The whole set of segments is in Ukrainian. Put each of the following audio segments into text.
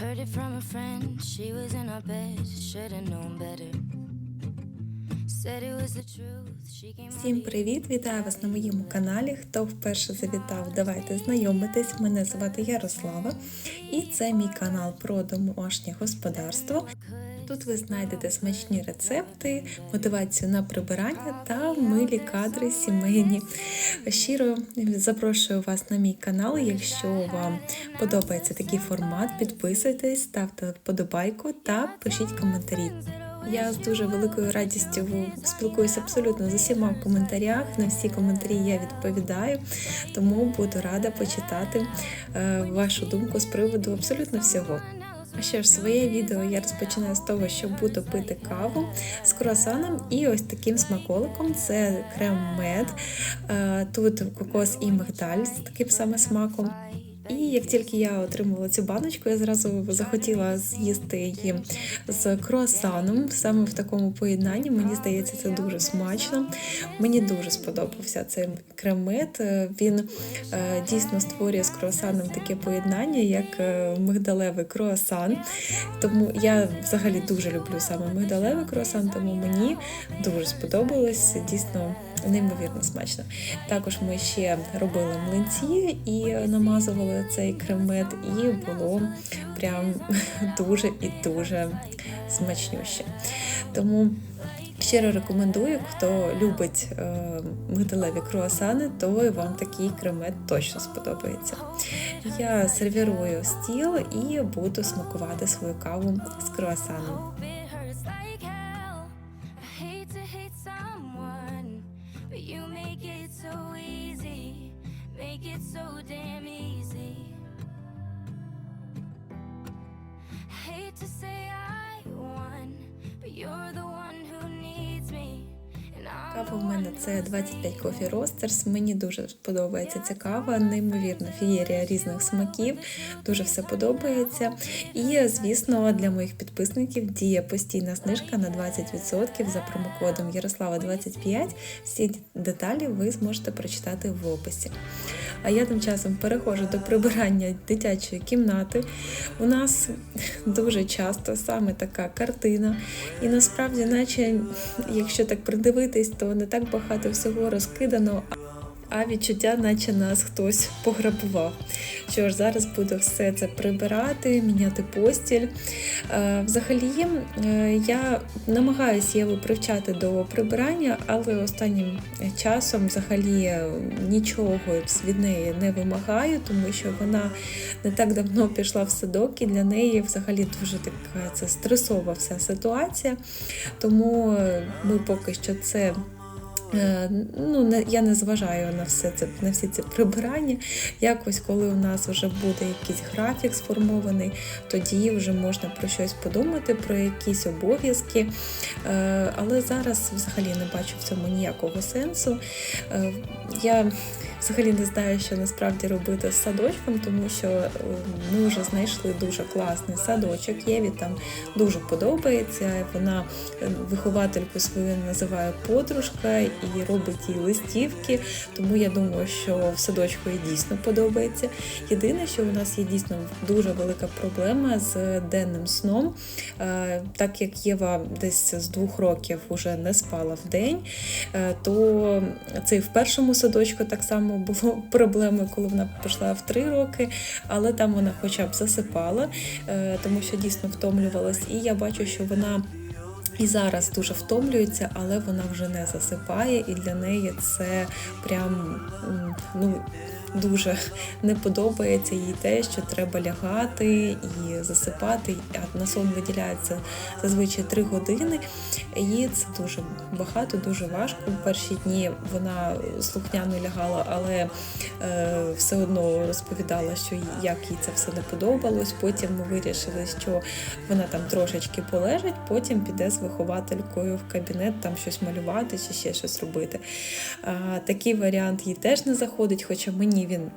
Heard it from a friend, she was in our bed, should've known better. Said it was the truth, she came Всім привіт! Вітаю вас на моєму каналі. Хто вперше завітав, давайте знайомитись. Мене звати Ярослава, і це мій канал про домашнє господарство. Тут ви знайдете смачні рецепти, мотивацію на прибирання та милі кадри сімейні. Щиро запрошую вас на мій канал. Якщо вам подобається такий формат, підписуйтесь, ставте вподобайку та пишіть коментарі. Я з дуже великою радістю спілкуюся абсолютно з усіма в коментарях. На всі коментарі я відповідаю, тому буду рада почитати е, вашу думку з приводу абсолютно всього. Що ж, своє відео я розпочинаю з того, що буду пити каву з круасаном і ось таким смаколиком. Це крем-мед. Е, Тут кокос і мигдаль з таким саме смаком. І як тільки я отримала цю баночку, я зразу захотіла з'їсти її з круасаном саме в такому поєднанні. Мені здається, це дуже смачно. Мені дуже сподобався цей кремет. Він е, дійсно створює з круасаном таке поєднання, як е, мигдалевий круасан. Тому я взагалі дуже люблю саме мигдалевий круасан, тому мені дуже сподобалось. Дійсно неймовірно смачно. Також ми ще робили млинці і намазували цей кремет, і було прям дуже і дуже смачнюще. Тому щиро рекомендую, хто любить е, мигдалеві круасани, то вам такий кремет точно сподобається. Я сервірую стіл і буду смакувати свою каву з круасаном. Damn easy. Hate to say I won, but you're the one Кава в мене це 25 leaving. Coffee Roasters. Мені дуже подобається ця кава, неймовірно фієрія різних смаків. Дуже все подобається. І, звісно, для моїх підписників діє постійна знижка на 20% за промокодом Ярослава 25. Всі деталі ви зможете прочитати в описі. А я тим часом переходжу до прибирання дитячої кімнати. У нас дуже часто саме така картина, і насправді, наче, якщо так придивитись, то не так багато всього розкидано. А відчуття, наче нас хтось пограбував. Що ж, зараз буду все це прибирати, міняти постіль. Е, Взагалі, е, я намагаюся Єву привчати до прибирання, але останнім часом взагалі нічого від неї не вимагаю, тому що вона не так давно пішла в садок, і для неї взагалі дуже така це стресова вся ситуація. Тому ми поки що це. Е, Ну, я не зважаю на все це на всі ці прибирання. Якось, коли у нас вже буде якийсь графік сформований, тоді вже можна про щось подумати, про якісь обов'язки. Е, Але зараз взагалі не бачу в цьому ніякого сенсу. Е, Я взагалі не знаю, що насправді робити з садочком, тому що е, ми вже знайшли дуже класний садочок. Єві там дуже подобається. Вона е, виховательку свою називає подружка і робить їй листівки. Тому я думаю, що в садочку їй дійсно подобається. Єдине, що у нас є дійсно дуже велика проблема з денним сном, Е, так як Єва десь з двох років вже не спала в день, то це і в першому садочку так само було проблемою, коли вона пішла в три роки, але там вона хоча б засипала, е, тому що дійсно втомлювалась. І я бачу, що вона. І зараз дуже втомлюється, але вона вже не засипає, і для неї це прям ну, дуже не подобається їй те, що треба лягати і засипати. На сон виділяється зазвичай 3 години. І це дуже багато, дуже важко. У перші дні вона слухняно лягала, але е, все одно розповідала, що як їй це все не подобалось. Потім ми вирішили, що вона там трошечки полежить, потім піде з вихователькою в кабінет, там щось малювати чи ще щось робити. А, Такий варіант їй теж не заходить, хоча мені він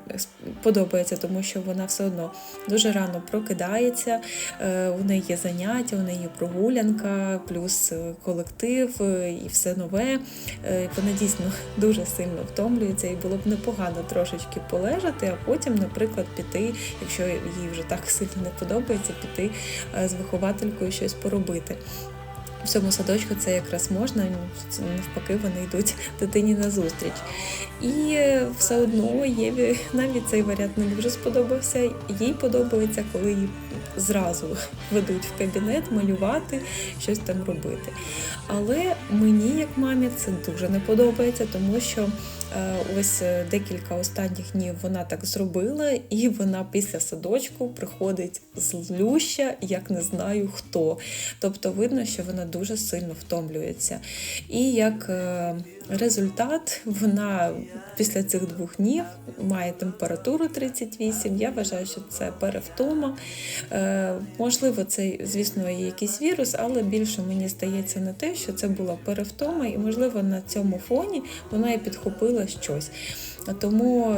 подобається, тому що вона все одно дуже рано прокидається, е, у неї є заняття, у неї прогулянка, плюс е, колектив е, і все нове. Е, Вона дійсно дуже сильно втомлюється, і було б непогано трошечки полежати, а потім, наприклад, піти, якщо їй вже так сильно не подобається, піти е, з вихователькою щось поробити. В цьому садочку це якраз можна, навпаки, вони йдуть дитині на зустріч. І е, все одно Єві навіть цей варіант не дуже сподобався. Їй подобається, коли її зразу ведуть в кабінет малювати, щось там робити. Але мені, як мамі, це дуже не подобається, тому що ось е, декілька останніх днів вона так зробила, і вона після садочку приходить злюща, як не знаю хто. Тобто видно, що вона дуже сильно втомлюється. І як е, результат, вона після цих двох днів має температуру 38. Я вважаю, що це перевтома. Е, Можливо, це, звісно, є якийсь вірус, але більше мені стається на те, що це була перевтома, і, можливо, на цьому фоні вона і підхопила щось. Тому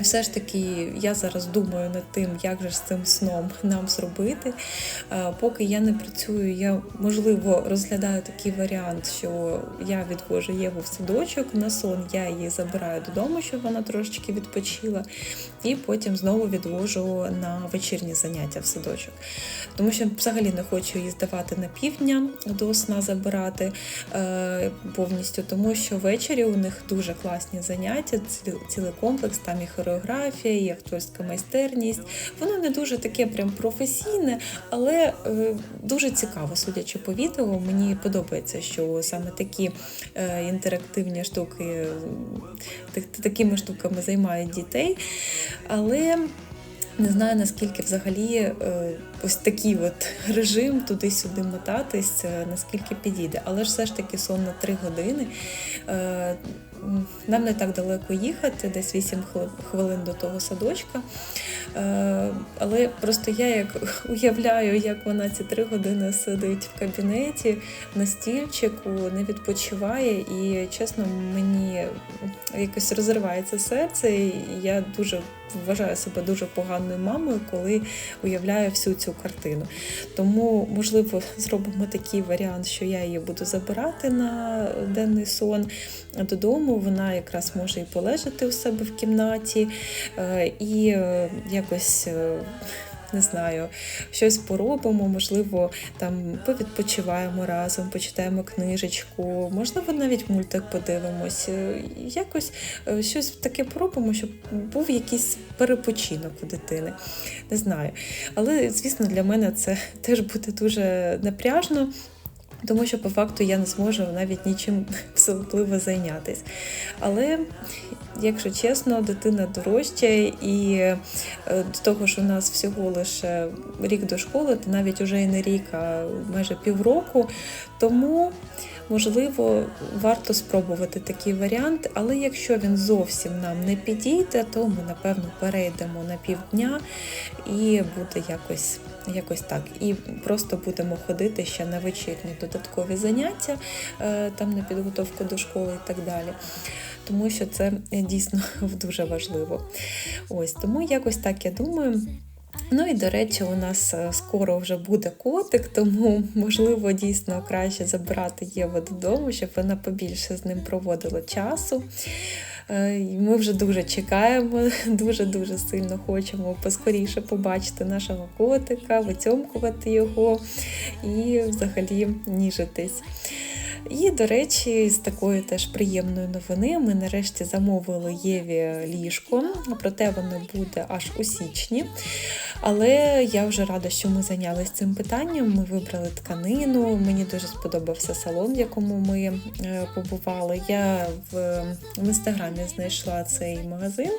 все ж таки я зараз думаю над тим, як же з цим сном нам зробити. Е, Поки я не працюю, я можливо розглядаю такий варіант, що я відвожу Єву в садочок на сон, я її забираю додому, щоб вона трошечки відпочила, і потім знову відвожу на вечірні заняття в садочок. Тому що взагалі не хочу її здавати на півдня до сна забирати е, повністю, тому що ввечері у них дуже класні заняття, цілий комплекс, там і хореографія, і акторська майстерність. Воно не дуже таке прям професійне, але е, дуже цікаво, судячи по відео. Мені подобається, що саме такі е, інтерактивні штуки, такими штуками займають дітей. Але не знаю наскільки взагалі е, ось такий от режим туди-сюди мотатись, е, наскільки підійде. Але ж все ж таки сон на 3 години. Е, Нам не так далеко їхати, десь 8 хвилин до того садочка. Е, Але просто я як уявляю, як вона ці три години сидить в кабінеті на стільчику, не відпочиває, і чесно, мені якось розривається серце. І я дуже вважаю себе дуже поганою мамою, коли уявляю всю цю картину. Тому, можливо, зробимо такий варіант, що я її буду забирати на денний сон додому. Вона якраз може і полежати у себе в кімнаті, е, і е, якось. Не знаю, щось поробимо, можливо, там повідпочиваємо разом, почитаємо книжечку, можливо, навіть мультик подивимось. Е, Якось е, щось таке поробимо, щоб був якийсь перепочинок у дитини. Не знаю. Але, звісно, для мене це теж буде дуже напряжно. Тому що по факту я не зможу навіть нічим особливо зайнятися. Але, якщо чесно, дитина дорожча, і е, до того ж у нас всього лише рік до школи, навіть уже і не рік, а майже півроку. Тому, можливо, варто спробувати такий варіант. Але якщо він зовсім нам не підійде, то ми напевно перейдемо на півдня і буде якось. Якось так. І просто будемо ходити ще на вечірні додаткові заняття, е, там на підготовку до школи і так далі. Тому що це дійсно дуже важливо. Ось тому якось так я думаю. Ну і до речі, у нас е, скоро вже буде котик, тому можливо дійсно краще забирати Єву додому, щоб вона побільше з ним проводила часу. Е, Ми вже дуже чекаємо, дуже-дуже сильно хочемо поскоріше побачити нашого котика, вицьомкувати його і взагалі ніжитись. І, до речі, з такої теж приємної новини ми нарешті замовили Єві ліжко, проте воно буде аж у січні. Але я вже рада, що ми зайнялися цим питанням. Ми вибрали тканину. Мені дуже сподобався салон, в якому ми е, побували. Я в, в інстаграмі знайшла цей магазин.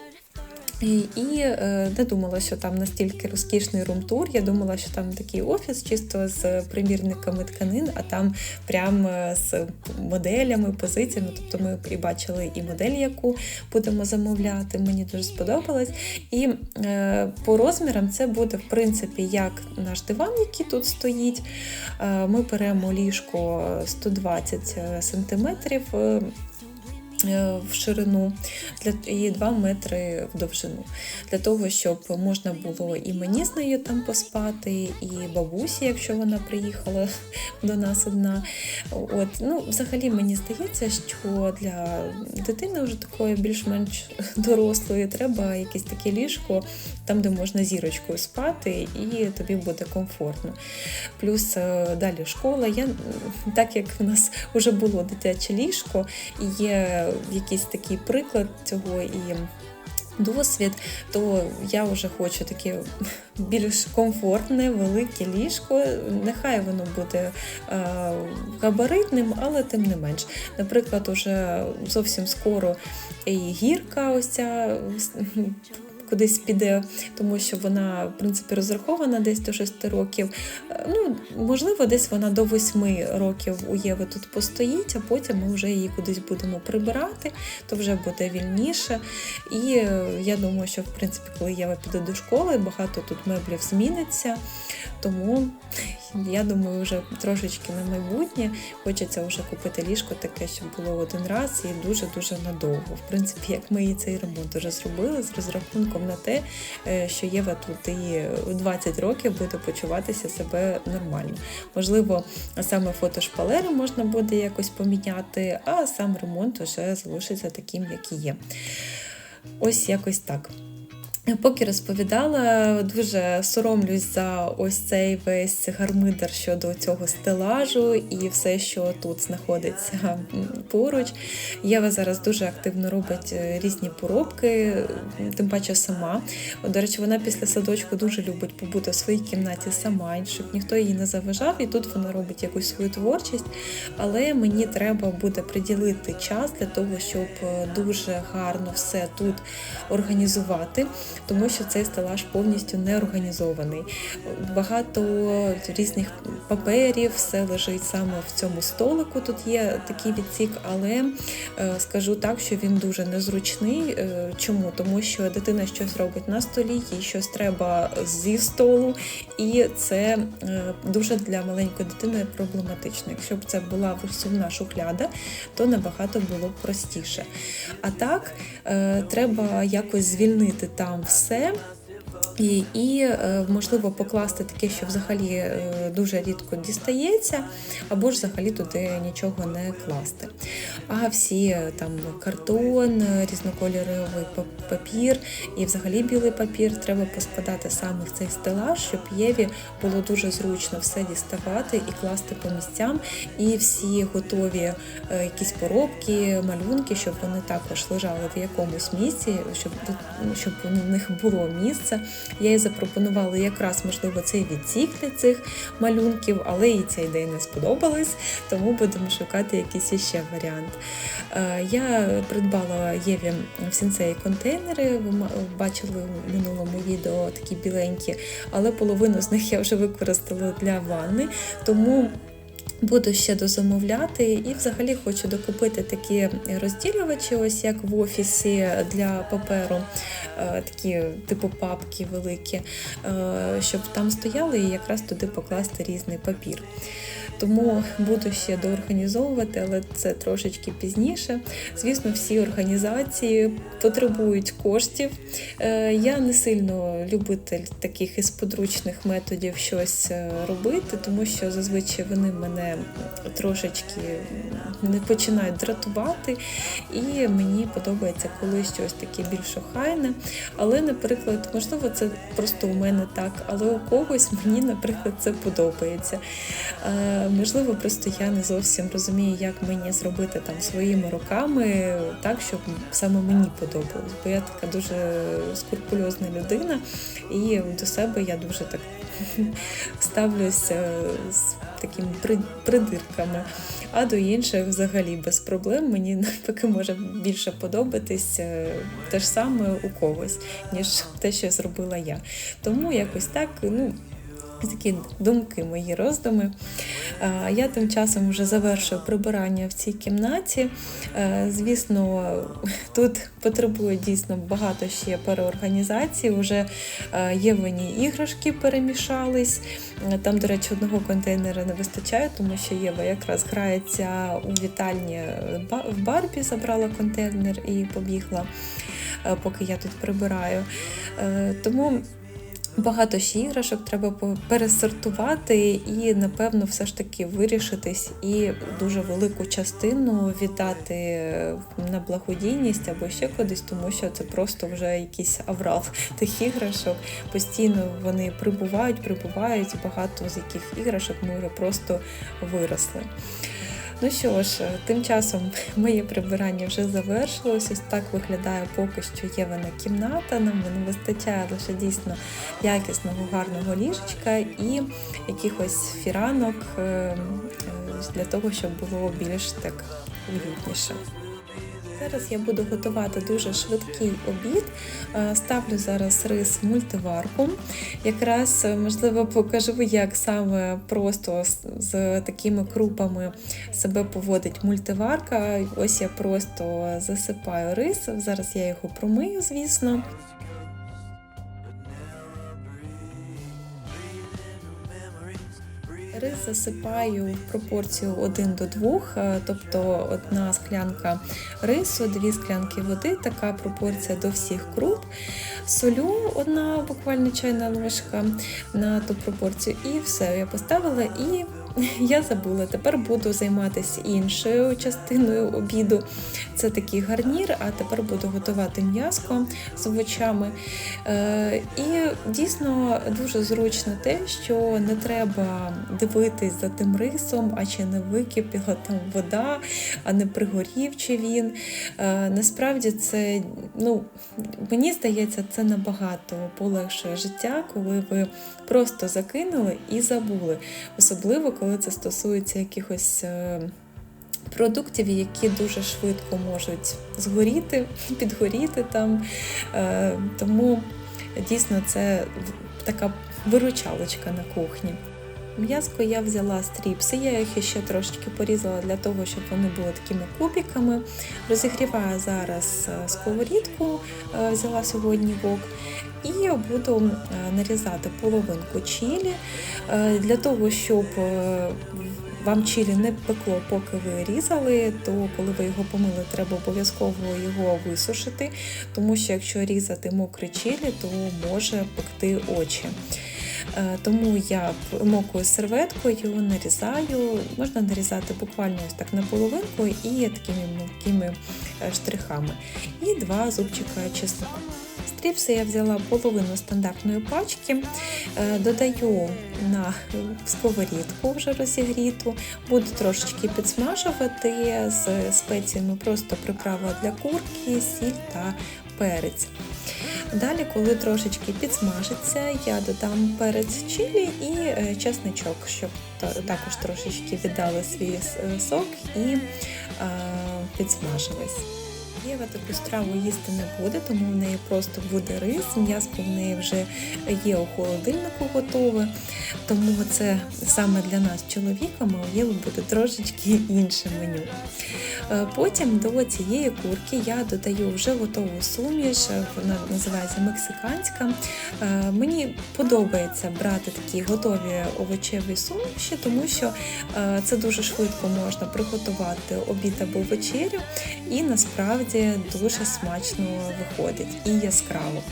І, е, не думала, що там настільки розкішний рум-тур. Я думала, що там такий офіс чисто з примірниками тканин, а там прям е, з моделями, позиціями. Тобто ми і бачили і модель, яку будемо замовляти. Мені дуже сподобалось. І е, по розмірам це буде, в принципі, як наш диван, який тут стоїть. Ми беремо ліжко 120 сантиметрів. Е, В ширину і 2 метри в довжину для того, щоб можна було і мені з нею там поспати, і бабусі, якщо вона приїхала до нас одна. От ну, взагалі мені здається, що для дитини вже такої більш-менш дорослої треба якесь таке ліжко, там, де можна зірочкою спати, і тобі буде комфортно. Плюс е, далі школа. Я так як в нас вже було дитяче ліжко, є якийсь такий приклад цього і. Досвід, то я вже хочу таке більш комфортне, велике ліжко. Нехай воно буде е, габаритним, але тим не менш. Наприклад, уже зовсім скоро і гірка, ось ця кудись піде, тому що вона, в принципі, розрахована десь до 6 років. Е, Ну, можливо, десь вона до 8 років у Єви тут постоїть, а потім ми вже її кудись будемо прибирати, то вже буде вільніше. І е, я думаю, що в принципі, коли Єва піде до школи, багато тут меблів зміниться. Тому я думаю, вже трошечки на майбутнє хочеться вже купити ліжко таке, щоб було один раз і дуже-дуже надовго. В принципі, як ми і цей ремонт вже зробили з розрахунком на те, е, що Єва тут і 20 років буде почуватися себе нормально. Можливо, саме фотошпалери можна буде якось поміняти, а сам ремонт вже залишиться таким, як і є. Ось якось так. Поки розповідала, дуже соромлюсь за ось цей весь гармидер щодо цього стелажу і все, що тут знаходиться поруч. Єва зараз дуже активно робить е, різні поробки, тим паче сама. До речі, вона після садочку дуже любить побути в своїй кімнаті сама, щоб ніхто її не заважав, і тут вона робить якусь свою творчість. Але мені треба буде приділити час для того, щоб е, дуже гарно все тут організувати тому що цей стелаж повністю не організований. Багато різних паперів, все лежить саме в цьому столику. Тут є такий відсік, але е, скажу так, що він дуже незручний. Е, чому? Тому що дитина щось робить на столі, їй щось треба зі столу, і це е, дуже для маленької дитини проблематично. Якщо б це була висувна шухляда, то набагато було б простіше. А так, треба якось звільнити там все. І, і е, можливо покласти таке, що взагалі е, дуже рідко дістається, або ж взагалі туди нічого не класти. А всі е, там картон, різнокольоровий папір і взагалі білий папір треба поскладати саме в цей стелаж, щоб Єві було дуже зручно все діставати і класти по місцям. І всі готові якісь поробки, малюнки, щоб вони також лежали в якомусь місці, щоб щоб у них було місце. Я їй запропонувала якраз, можливо, цей відсік для цих малюнків, але їй ця ідея не сподобалась, тому будемо шукати якийсь іще варіант. Е, я придбала Єві в сінцеї контейнери, ви бачили в минулому відео такі біленькі, але половину з них я вже використала для ванни, тому Буду ще дозамовляти, і взагалі хочу докупити такі розділювачі, ось як в офісі для паперу, е, такі типу папки великі, е, щоб там стояли і якраз туди покласти різний папір. Тому буду ще доорганізовувати, але це трошечки пізніше. Звісно, всі організації потребують коштів. Е, я не сильно любитель таких із подручних методів щось е, робити, тому що зазвичай вони мене трошечки не починають дратувати, і мені подобається коли щось таке більш охайне. Але, наприклад, можливо, це просто у мене так, але у когось мені, наприклад, це подобається. Можливо, просто я не зовсім розумію, як мені зробити там своїми руками так, щоб саме мені подобалось. Бо я така дуже скрупульозна людина, і до себе я дуже так ставлюся з такими придирками, а до інших взагалі без проблем. Мені навпаки може більше подобатись е, те ж саме у когось, ніж те, що зробила я. Тому якось так, ну. Такі думки, мої роздуми. Е, Я тим часом вже завершую прибирання в цій кімнаті. Е, Звісно, тут потребує дійсно багато ще переорганізації. Уже е, Євані іграшки перемішались. Там, до речі, одного контейнера не вистачає, тому що Єва якраз грається у вітальні в Барбі, забрала контейнер і побігла, поки я тут прибираю. Тому багато ще іграшок треба пересортувати і, напевно, все ж таки вирішитись і дуже велику частину віддати е, на благодійність або ще кудись, тому що це просто вже якийсь аврал тих іграшок. Постійно вони прибувають, прибувають, багато з яких іграшок ми вже просто виросли. Ну що ж, тим часом моє прибирання вже завершилось. Ось так виглядає поки що є вона кімната. Нам не вистачає лише дійсно якісного гарного ліжечка і якихось фіранок е, е, для того, щоб було більш так уютніше. Зараз я буду готувати дуже швидкий обід. Е, Ставлю зараз рис в мультиварку. Якраз е, можливо покажу, як саме просто з, такими крупами себе поводить мультиварка. Ось я просто засипаю рис. Зараз я його промию, звісно. Засипаю пропорцію 1 до 2, е, тобто одна склянка рису, дві склянки води, така пропорція до всіх круп. Солю одна буквально чайна ложка на ту пропорцію, і все, я поставила і. Я забула, тепер буду займатися іншою частиною обіду. Це такий гарнір, а тепер буду готувати м'яско з овочами. Е, і дійсно дуже зручно те, що не треба дивитись за тим рисом, а чи не википіла там вода, а не пригорів чи він. Е, насправді це, ну, мені здається, це набагато полегшує життя, коли ви просто закинули і забули. Особливо, коли це стосується якихось. е, Продуктів, які дуже швидко можуть згоріти, підгоріти там. Е, Тому дійсно це така виручалочка на кухні. М'яско я взяла стріпси, я їх ще трошечки порізала для того, щоб вони були такими кубиками. Розігріваю зараз е, сковорідку, е, взяла сьогодні вок, і буду е, нарізати половинку чилі Е, для того, щоб вам чилі не пекло, поки ви різали, то коли ви його помили, треба обов'язково його висушити, тому що якщо різати мокре чилі, то може пекти очі. Е, Тому я мокою серветкою нарізаю, можна нарізати буквально ось так на половинку і такими мілкими е, штрихами. І два зубчика чесноку. Стріпси я взяла половину стандартної пачки, е, додаю на сковорідку вже розігріту, буду трошечки підсмажувати з спеціями, просто приправа для курки, сіль та перець. Далі, коли трошечки підсмажиться, я додам перець чилі і е, чесничок, щоб також трошечки віддали свій сок і е, підсмажились. Єва таку страву їсти не буде, тому в неї просто буде рис, м'яско в неї вже є у холодильнику готове. Тому це саме для нас, чоловіками, у Єви буде трошечки інше меню. Е, Потім до цієї курки я додаю вже готову суміш, е, вона називається мексиканська. Е, Мені подобається брати такі готові овочеві суміші, тому що це дуже швидко можна приготувати обід або вечерю, і насправді дуже смачно виходить і яскраво.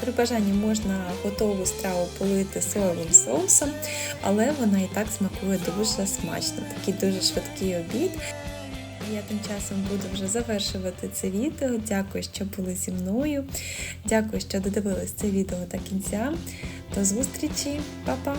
При бажанні можна готову страву полити соєвим соусом, але вона і так смакує дуже смачно. Такий дуже швидкий обід. Я тим часом буду вже завершувати це відео. Дякую, що були зі мною. Дякую, що додивились це відео до кінця. До зустрічі, Па-па!